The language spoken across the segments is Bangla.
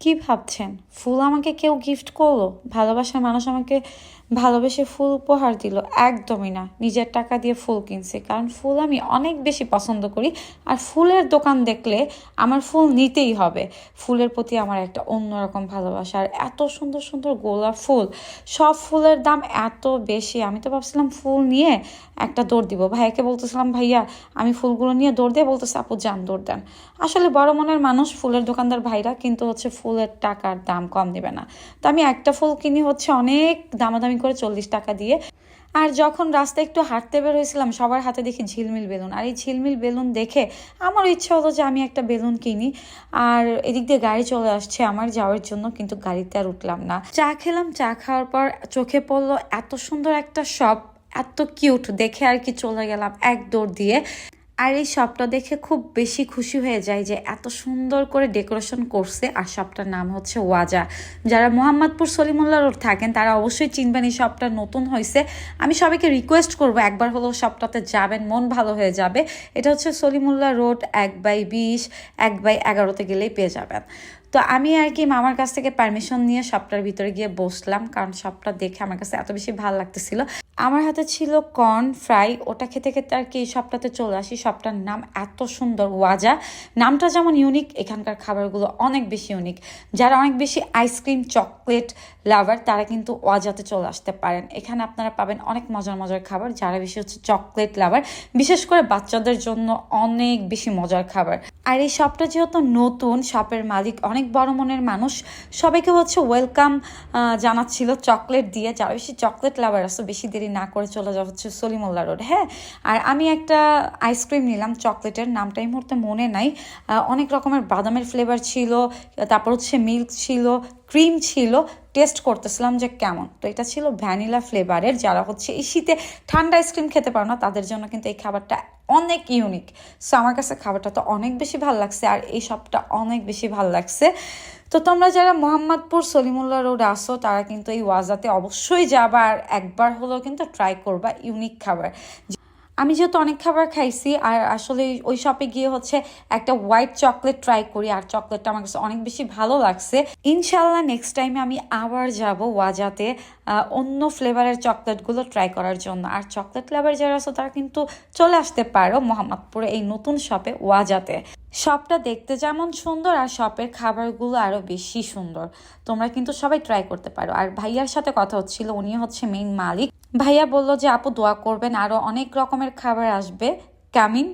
কি ভাবছেন? ফুল আমাকে কেউ গিফট করল? ভালোবাসার মানুষ আমাকে ভালোবেসে ফুল উপহার দিল। একদমই না। নিজের টাকা দিয়ে ফুল কিনছি। কারণ ফুল আমি অনেক বেশি পছন্দ করি। আর ফুলের দোকান দেখলে আমার ফুল নিতেই হবে। ফুলের প্রতি আমার একটা অন্যরকম ভালোবাসা। আর এত সুন্দর সুন্দর গোলাপ ফুল। সব ফুলের দাম এত বেশি। আমি তো ভাবছিলাম ফুল নিয়ে একটা দৌড় দিব। ভাইয়াকে বলতেছিলাম, ভাইয়া, আমি ফুলগুলো নিয়ে দৌড় দিয়ে বলতেছে, আপু, যান, দৌড় দেন। আসলে বড় মনের মানুষ ফুলের দোকানদার ভাইরা, কিন্তু হচ্ছে ফুলের টাকার দাম কম দেবে না। তো আমি একটা ফুল কিনি হচ্ছে অনেক দামাদামি করে চল্লিশ টাকা দিয়ে। আর যখন রাস্তায় একটু হাঁটতে বের হয়েছিলাম সবার হাতে দেখি ঝিলমিল বেলুন। আর এই ঝিলমিল বেলুন দেখে আমার ইচ্ছা হলো যে আমি একটা বেলুন কিনি। আর এদিক দিয়ে গাড়ি চলে আসছে আমার যাওয়ার জন্য, কিন্তু গাড়িতে আর উঠলাম না। চা খেলাম, চা খাওয়ার পর চোখে পড়ল এত সুন্দর একটা শপ, এত কিউট, দেখে আর কি চলে গেলাম এক দৌড় দিয়ে। আর এই শপটা দেখে খুব বেশি খুশি হয়ে যায় যে এত সুন্দর করে ডেকোরেশন করছে আর শপটার নাম হচ্ছে ওয়াজা। যারা মোহাম্মদপুর সলিমুল্লাহ রোড থাকেন, তারা অবশ্যই চিনবেন এই শপটা নতুন হয়েছে আমি সবাইকে রিকোয়েস্ট করব, একবার হলেও শপটাতে যাবেন, মন ভালো হয়ে যাবে। এটা হচ্ছে সলিমুল্লাহ রোড এক বাই বিশ, এক বাই এগারোতে গেলেই পেয়ে যাবেন। তো আমি আর কি মামার কাছ থেকে পারমিশন নিয়ে শপটার ভিতরে গিয়ে বসলাম, কারণ শপটা দেখে আমার কাছে এত বেশি ভালো লাগতেছিল। আমার হাতে ছিল কর্ন ফ্রাই। ওটা খেতে খেতে আর কি শপটাতে চলে আসি। শপটার নাম এত সুন্দর, ওয়াজা। নামটা যেমন ইউনিক এখানকার খাবারগুলো অনেক বেশি ইউনিক যারা অনেক বেশি আইসক্রিম চকলেট লাভার তারা কিন্তু ওয়াজাতে চলে আসতে পারেন। এখানে আপনারা পাবেন অনেক মজার মজার খাবার, যারা বেশি হচ্ছে চকলেট লাভার বিশেষ করে বাচ্চাদের জন্য অনেক বেশি মজার খাবার। আর এই শপটা যেহেতু নতুন শপের মালিক অনেক বড় মনের মানুষ, সবাইকে হচ্ছে ওয়েলকাম জানাচ্ছিল চকলেট দিয়ে। যারা বেশি চকলেট লাভার আছে, বেশি দেরি না করে চলে যাওয়া হচ্ছে সলিমুল্লা রোড। হ্যাঁ আর আমি একটা আইসক্রিম নিলাম, চকলেটের, নামটা এই মুহূর্তে মনে নাই। অনেক রকমের বাদামের ফ্লেভার ছিল, তারপর হচ্ছে মিল্ক ছিল ক্রিম ছিল টেস্ট করতেছিলাম যে কেমন। তো এটা ছিল ভ্যানিলা ফ্লেভারের যারা হচ্ছে এই শীতে ঠান্ডা আইসক্রিম খেতে পারো না, তাদের জন্য কিন্তু এই খাবারটা অনেক ইউনিক সো আমার কাছে খাবারটা তো অনেক বেশি ভালো লাগছে আর এই সবটা অনেক বেশি ভালো লাগছে। তো তোমরা যারা মোহাম্মদপুর সলিমুল্লাহ রোড আসো তারা কিন্তু এই ওয়াজাতে অবশ্যই যাবা আর একবার হলেও কিন্তু ট্রাই করবা ইউনিক খাবার। আমি যেহেতু অনেক খাবার খাইছি, আর আসলে ওই শপে গিয়ে হচ্ছে একটা হোয়াইট চকলেট ট্রাই করি, আর চকলেটটা আমার কাছে অনেক বেশি ভালো লাগছে। ইনশাল্লাহ নেক্সট টাইমে আমি আবার যাব ওয়াজাতে অন্য ফ্লেভারের চকলেটগুলো ট্রাই করার জন্য। আর চকলেট ফ্লেভার যারা আছে, তারা কিন্তু চলে আসতে পারো মোহাম্মদপুরে এই নতুন শপে ওয়াজাতে। শপটা দেখতে যেমন সুন্দর, আর শপের খাবারগুলো আরও বেশি সুন্দর। তোমরা কিন্তু সবাই ট্রাই করতে পারো। আর ভাইয়ার সাথে কথা হচ্ছিল উনি হচ্ছে মেইন মালিক। ভাইয়া বলল যে, আপু দোয়া করবেন আরও অনেক রকমের খাবার আসবে, কামিন।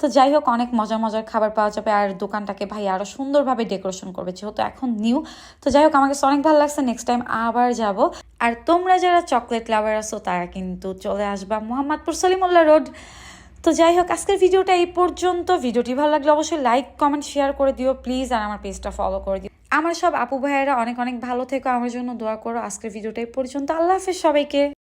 তো যাই হোক, অনেক মজার মজার খাবার পাওয়া যাবে আর দোকানটাকে ভাই আরও সুন্দরভাবে ডেকোরেশন করবে, যেহেতু এখন নিউ। তো যাই হোক আমাকে অনেক ভালো লাগছে নেক্সট টাইম আবার যাব। আর তোমরা যারা চকলেট লাভার আছো, তারা কিন্তু চলে আসবা মোহাম্মদপুর সলিমুল্লাহ রোড। তো যাই হোক, আজকের ভিডিওটা এই পর্যন্ত। ভিডিওটি ভালো লাগলে অবশ্যই লাইক কমেন্ট শেয়ার করে দিও প্লিজ আর আমার পেজটা ফলো করে দিও। আমার সব আপু ভাইয়েরা অনেক অনেক ভালো থেকো, আমার জন্য দোয়া করো। আজকের ভিডিওটা এই পর্যন্ত। আল্লাহ হাফেজ সবাইকে।